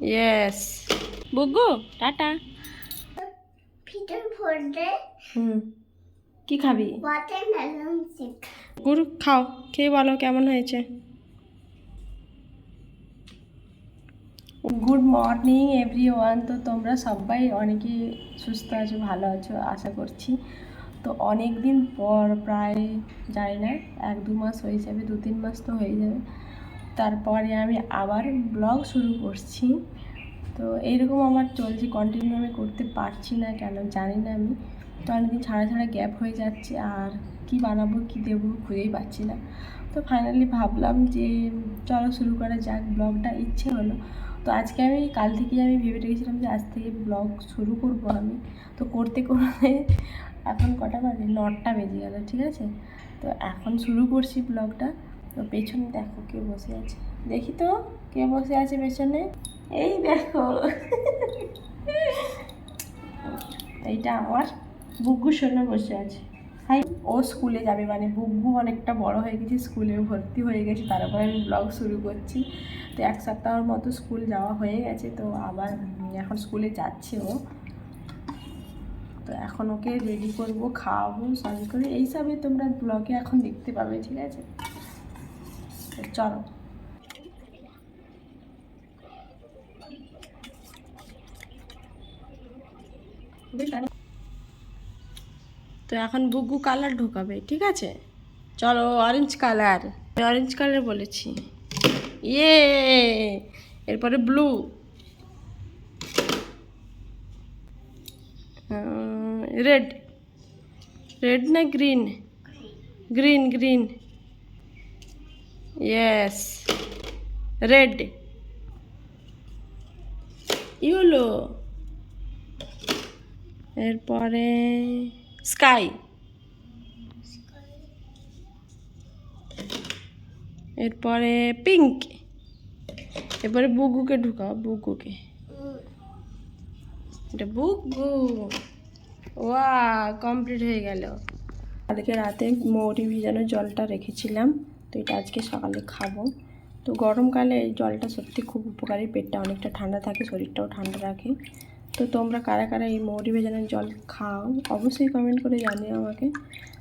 Yes বুগু tata. হুম। কি খাবি? Watermelon shake গুড় খাও। খেয়ে বলো কেমন হয়েছে? গুড মর্নিং এভরি ওয়ান তো তোমরা সবাই অনেকেই সুস্থ আছো ভালো আছো আশা করছি। তো অনেক দিন পর প্রায় জানি না। এক দু মাস হয়ে যাবে দু তিন মাস তো হয়ে যাবে। তারপরে আমি আবার ব্লগ শুরু করছি। তো এইরকম আমার চলছে কন্টিনিউ আমি করতে পারছি না কেন জানি না আমি। তো অনেকদিন ছাড়া ছাড়া গ্যাপ হয়ে যাচ্ছে, আর কি বানাবো, কি দেবো খুঁজেই পাচ্ছি না। তো ফাইনালি ভাবলাম যে চলো শুরু করা যাক, ব্লগটা ইচ্ছে হলো। তো আজকে আমি, কাল থেকে আমি ভেবে রেখেছিলাম যে আজ থেকে ব্লগ শুরু করব আমি। তো করতে করতে এখন কটা বাজে? নটা বেজে গেল, ঠিক আছে? তো এখন শুরু করছি ব্লগটা। তো পেছনে দেখো কে বসে আছে। দেখি তো কে বসে আছে পেছনে। এই দেখো। এইটা আমার বুগ্গু শোনা বসে আছে। হাই, ও স্কুলে যাবে মানে বুগ্গু অনেকটা বড় হয়ে গেছে, স্কুলে ভর্তি হয়ে গেছে, তারপরে আমি ব্লগ শুরু করছি। তো এক সপ্তাহের মতো স্কুল যাওয়া হয়ে গেছে, তো আবার এখন স্কুলে যাচ্ছে ও। তো এখন ওকে রেডি করব, খাওয়াবো সবই করে। এইসবে তোমরা ব্লগে এখন দেখতে পাবে, ঠিক আছে? তো চলো। তো এখন বুগু কালার ঢোকাবে, ঠিক আছে? চলো অরেঞ্জ কালার। অরেঞ্জ কালার বলেছি। ইয়ে! এরপরে ব্লু রেড রেড না green green green yes red yellow এরপরে স্কাই এরপরে পিঙ্ক এরপরে বুগুকে ঢুকাও বুগুকে এটা বুগু ওয়া কমপ্লিট হয়ে গেল। কালকে রাতে মৌরি ভিজানো জলটা রেখেছিলাম। তো এটা আজকে সকালে খাব। তো গরমকালে এই জলটা সত্যি খুব উপকারী পেটটা অনেকটা ঠান্ডা থাকে শরীরটাও ঠান্ডা রাখে। তো তোমরা কারা কারা এই মৌরি ভেজানো জল খাও অবশ্যই কমেন্ট করে জানিও আমাকে।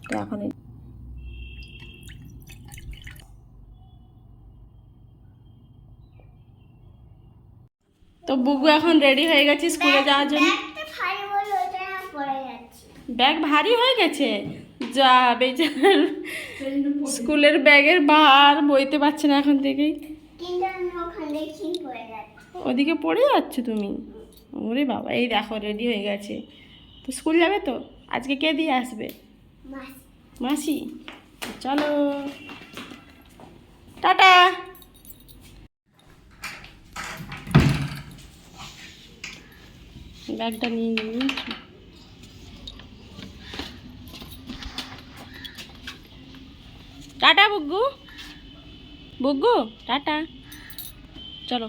তো এখন এই- তো বুগু এখন রেডি হয়ে গেছে স্কুলে যাওয়ার জন্য। ব্যাগ ভারী হয়ে গেছে? যা বেচার স্কুলের ব্যাগের ভার বইতে পারছে না এখন থেকেই। ওদিকে পড়ে যাচ্ছ তুমি? ওরে বাবা এই দেখো রেডি হয়ে গেছে। তো স্কুল যাবে তো? আজকে কে দিয়ে আসবে? মাসি? চলো। টাটা। ব্যাগটা নিয়ে নিই। বুগ্গু বুগ্গু টাটা। চলো।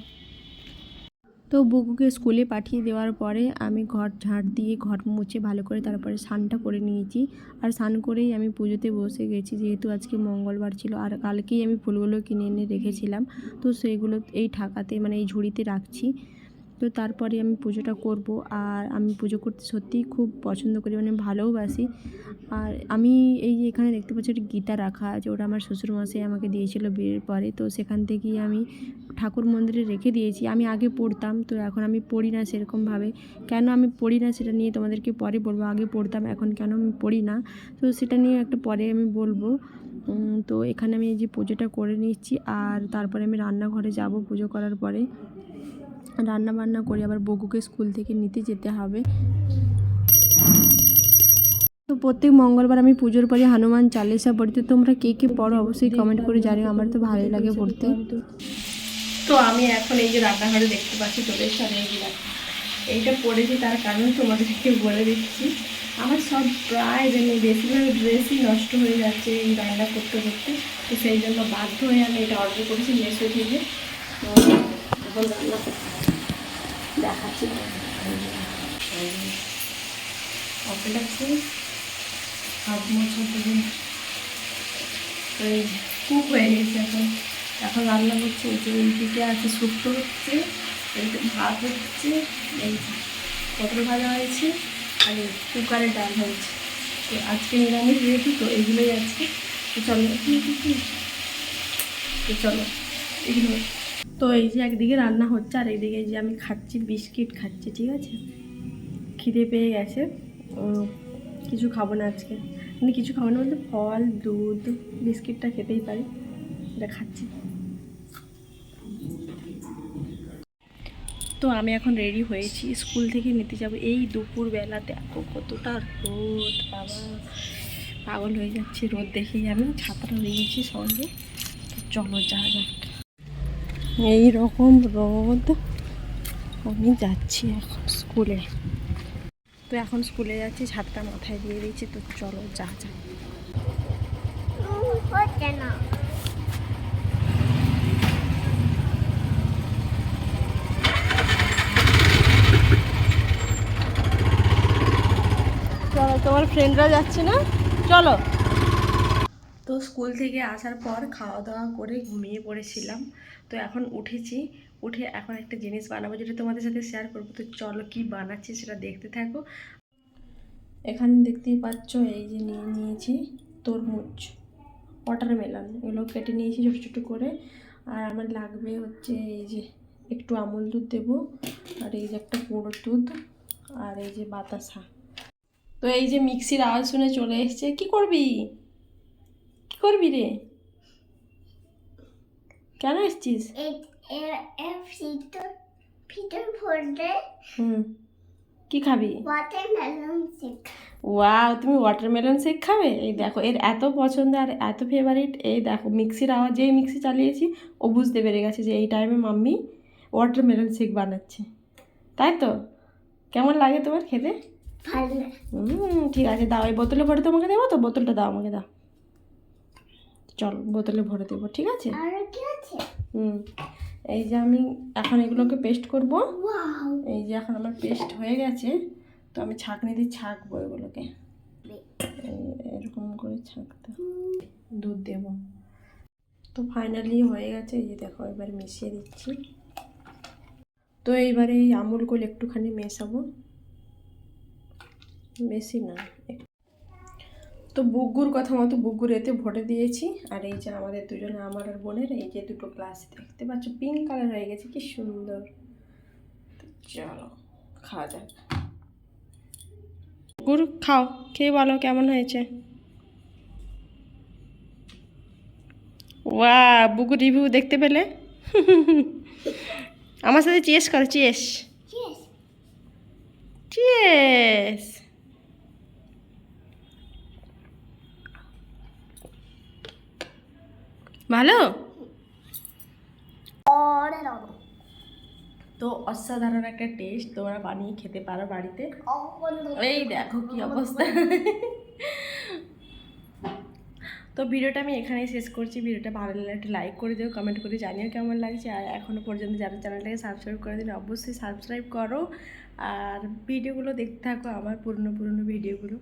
তো বুকুকে স্কুলে পাঠিয়ে দেওয়ার পরে আমি ঘর ঝাড় দিয়ে ঘর মুছে ভালো করে তারপরে স্নানটা করে নিয়েছি। আর স্নান করেই আমি পুজোতে বসে গেছি, যেহেতু আজকে মঙ্গলবার ছিল আর কালকেই আমি ফুলগুলো কিনে এনে রেখেছিলাম। তো সেগুলো এই ঠাকাতে মানে এই ঝুড়িতে রাখছি। তো তারপরে আমি পুজোটা করব। আর আমি পুজো করতে সত্যিই খুব পছন্দ করি মানে ভালোওবাসি আর আমি এই যে এখানে দেখতে পাচ্ছি একটা গীতা রাখা আছে, ওটা আমার শ্বশুরমশাই আমাকে দিয়েছিল বিয়ের পরে। তো সেখান থেকেই আমি ঠাকুর মন্দিরে রেখে দিয়েছি। আমি আগে পড়তাম, তো এখন আমি পড়ি না সেরকমভাবে। কেন আমি পড়ি না সেটা নিয়ে তোমাদেরকে পরে বলব। আগে পড়তাম, এখন কেন আমি পড়ি না? তো সেটা নিয়ে একটা পরে আমি বলব। তো এখানে আমি এই যে পুজোটা করে নিচ্ছি। আর তারপরে আমি রান্নাঘরে যাব পুজো করার পরে। রান্না বান্না করে আবার বগুকে স্কুল থেকে নিতে যেতে হবে। তো প্রত্যেক মঙ্গলবার আমি পুজোর পরে হনুমান চালিসা পড়ি। তো তোমরা কে কে পড়ো অবশ্যই কমেন্ট করে জানিও, আমার তো ভালোই লাগে পড়তে। তো আমি এখন এই যে রান্নাঘরে দেখতে পাচ্ছি তোদের সাথে এই এইটা পড়েছি তার কারণ তোমাদেরকে বলে দিচ্ছি। আমার সব প্রায় মানে বেশিরভাগ ড্রেসই নষ্ট হয়ে যাচ্ছে এই রান্না করতে করতে। তো সেই জন্য বাধ্য হয়ে আমি এটা অর্ডার করেছি মেসো থেকে। তো এখন রান্না। দেখাচ্ছি। আপেল আছে হাফ মোছা দেবেন কুক হয়ে গেছে এখন। এখন রান্না করছি এই যে এইদিকে আছে শুক্তো হচ্ছে এই ভাত হচ্ছে এই পটল ভাজা হয়েছে আর কুকারে ডাল হয়েছে। তো আজকে নিরামিষ যেহেতু তো এগুলোই আছে তো চলো তো চলো এগুলো তো এই যে একদিকে রান্না হচ্ছে আর এইদিকে এই যে আমি খাচ্ছি, বিস্কিট খাচ্ছি, ঠিক আছে? খিদে পেয়ে গেছে। কিছু খাব না আজকে। মানে কিছু খাব না বলতে ফল, দুধ, বিস্কিটটা খেতেই পারি। এটা খাচ্ছি। তো আমি এখন রেডি হয়েছি। স্কুল থেকে নিতে যাব। এই দুপুরবেলা দেখো কতটা রোদ, বাবা। পাগল হয়ে যাচ্ছে রোদ দেখেই আমি। ছাতাটা নিয়েছি সঙ্গে। চলো যা যাক। এই রকম রোদ। আমি যাচ্ছি এখন স্কুলে। তো এখন স্কুলে যাচ্ছি, ছাদটা মাথায় দিয়ে দিয়েছি, তো চলো যা যা। চলো, তোমার ফ্রেন্ডরা যাচ্ছে না? চলো। তো স্কুল থেকে আসার পর খাওয়া দাওয়া করে ঘুমিয়ে পড়েছিলাম। তো এখন উঠেছি, উঠে এখন একটা জিনিস বানাবো যেটা তোমাদের সাথে শেয়ার করব। তো চলো কি বানাচ্ছি সেটা দেখতে থাকো। এখানে দেখতেই পাচ্ছ এই যে নিয়ে নিয়েছি তরমুজ ওয়াটারমেলন এগুলো কেটে নিয়েছি ছোটো ছোটো করে। আর আমার লাগবে হচ্ছে এই যে একটু আমুল দুধ দেবো, আর এই যে একটা গুঁড়ো দুধ, আর এই যে বাতাসা। তো এই যে মিক্সির আওয়াজ শুনে চলে এসছে, কি করবি? কি করবি রে? কেন এসছিস? ভিতর ভরলে হুম। কি খাবি? ওয়াটারমেলন শেক ওয়াও তুমি ওয়াটারমেলন শেক খাবে? এই দেখো এর এত পছন্দ আর এত ফেভারিট এই দেখো মিক্সির আওয়াজ যেই মিক্সি চালিয়েছি ও বুঝতে পেরে গেছে যে এই টাইমে মাম্মি ওয়াটারমেলন শেক বানাচ্ছে। তাই তো? কেমন লাগে তোমার খেতে? ভালো ঠিক আছে দাও এই বোতলে ভরে তোমাকে দেবো তো? বোতলটা দাও আমাকে দাও। চল বোতলে ভরে দেবো ঠিক আছে? হুম এই যে আমি এখন এগুলোকে পেস্ট করব। এই যে এখন আমার পেস্ট হয়ে গেছে তো আমি ছাঁকনি দিয়ে ছাঁকবো এগুলোকে। এরকম করে ছাঁকতে দুধ দেব। তো ফাইনালি হয়ে গেছে এই যে দেখো এবার মিশিয়ে দিচ্ছি। তো এইবারে এই আমুলগুলো একটুখানি মেশাবো। বেশি না। তো বুগ্গুর কথা মতো বুগ্গুর এতে ভোটে দিয়েছি। আর এই যে আমাদের দুজনে আমার আর বোনের এই যে দুটো গ্লাস দেখতে পাচ্ছ পিঙ্ক কালার হয়ে গেছে কি সুন্দর। চলো খাওয়া যাক। গুড় খাও খেয়ে বলো কেমন হয়েছে? ওয়া বুকু রিভিউ দেখতে পেলে? আমার সাথে চেস করো চেস চেস ভালো? তো অসাধারণ একটা টেস্ট তোমরা বানিয়ে খেতে পারো বাড়িতে। এই দেখো কি অবস্থা। তো ভিডিওটা আমি এখানেই শেষ করছি। ভিডিওটা ভালো লাগলে একটা লাইক করে দিও কমেন্ট করে জানিও কেমন লাগছে। আর এখনও পর্যন্ত যারা চ্যানেলটাকে সাবস্ক্রাইব করে দিন অবশ্যই সাবস্ক্রাইব করো। আর ভিডিওগুলো দেখতে থাকো আমার পুরনো পুরনো ভিডিওগুলো।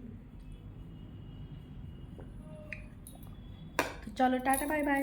চলো টাটা বাই বাই।